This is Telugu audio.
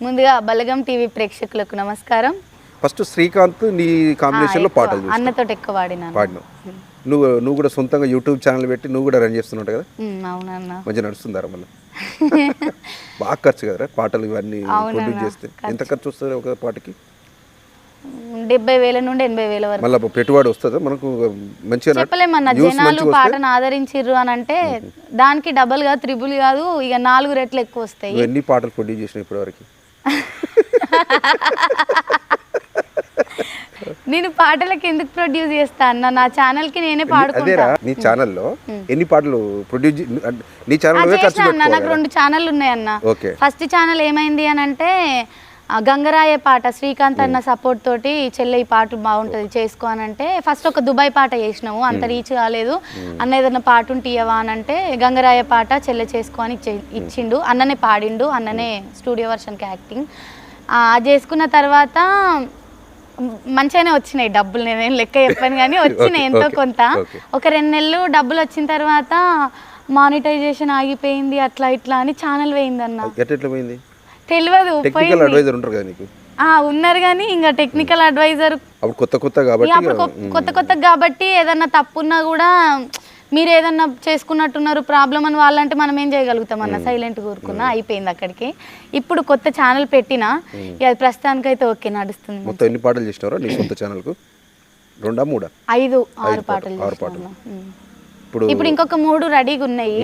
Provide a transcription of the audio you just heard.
ముందుగా బలగం టీవీ ప్రేక్షకులకు నమస్కారం. ఫస్ట్ శ్రీకాంత్ నీ కాంబినేషన్లో పాటలు అన్నతోటి ఎక్కువ వాడినాను పాడినావు. నువ్వు నువ్వు కూడా సొంతంగా యూట్యూబ్ ఛానల్ పెట్టి నువ్వు కూడా రన్ చేస్తున్నావు కదా? అవునన్నా. మంచిగా నడుస్తుందారా మళ్ళీ? బాగా ఖర్చు కదరా పాటలు ఇవన్నీ ప్రొడ్యూస్ చేస్తే. ఎంత ఖర్చు. వస్తుంది ఒక పాటకి? డెబ్బై వేల నుండి ఎనభై వేల వరకు. మళ్ళీ పెట్టుబడి వస్తుందా? మనకు మంచిగా చెప్పలేమన్నా జనాలు? పాటను ఆదరించిర్రు అని అంటే దానికి డబల్ కాదు త్రిబుల్ కాదు ఇక నాలుగు రెట్లు ఎక్కువ వస్తాయి. ఎన్ని పాటలు ప్రొడ్యూస్ చేసినావు ఇప్పటివరకు? నేను పాటలకు ఎందుకు ప్రొడ్యూస్ చేస్తా అన్న? నా ఛానల్కి నేనే పాడుకుంటా. నీ ఛానల్లో ఎన్ని పాటలు ప్రొడ్యూస్ నీ ఛానల్ అన్న నాకు రెండు ఛానల్ ఉన్నాయన్న ఓకే. ఫస్ట్ ఛానల్ ఏమైంది అని అంటే గంగరాయ పాట శ్రీకాంత్ అన్న సపోర్ట్ తోటి చెల్లె ఈ పాట బాగుంటుంది చేసుకో అని అంటే ఫస్ట్ ఒక దుబాయ్ పాట చేసినాము అంత రీచ్ కాలేదు. అన్న ఏదైనా పాట ఉంటే ఇయ్యవా అని అంటే గంగరాయ పాట చెల్లె చేసుకో అని ఇచ్చే- ఇచ్చిండు. అన్ననే పాడిండు. అన్ననే స్టూడియో వర్షన్కి యాక్టింగ్ అది చేసుకున్న తర్వాత మంచిగానే వచ్చినాయి డబ్బులు. నేనేం లెక్క చెప్పాను కానీ వచ్చినాయి ఎంతో కొంత. ఒక రెండు నెలలు డబ్బులు వచ్చిన తర్వాత మానిటైజేషన్ ఆగిపోయింది అట్లా ఇట్లా అని ఛానల్ పోయింది పోయింది? తెలియదు టెక్నికల్ అడ్వైజర్ ఉంటారు కదా నీకు? ఆ, ఉన్నారు కానీ ఇంకా టెక్నికల్ అడ్వైజర్ అప్పుడు కొత్త కొత్త కాబట్టి అప్పుడు కొ- కొత్త కొత్త కాబట్టి ఏదన్నా తప్పున్నా కూడా మీరు ఏదన్నా చేసుకున్నట్టున్నారు ప్రాబ్లం అని వాళ్ళంటే మనం ఏం చేయగలుగుతాం అన్న సైలెంట్ కూరుకున్నా అయిపోయింది అక్కడికి. ఇప్పుడు కొత్త ఛానల్ పెట్టినా ఇక అది ప్రస్తుతానికైతే ఓకే నడుస్తుంది. మొత్తం ఎన్ని పాటలు చేసినారా నీ సొంత ఛానల్కు రెండా మూడా? ఐదు ఆరు పాటలు, ఆరు ఇప్పుడు ఇంకొక మూడు రెడీగా ఉన్నాయి.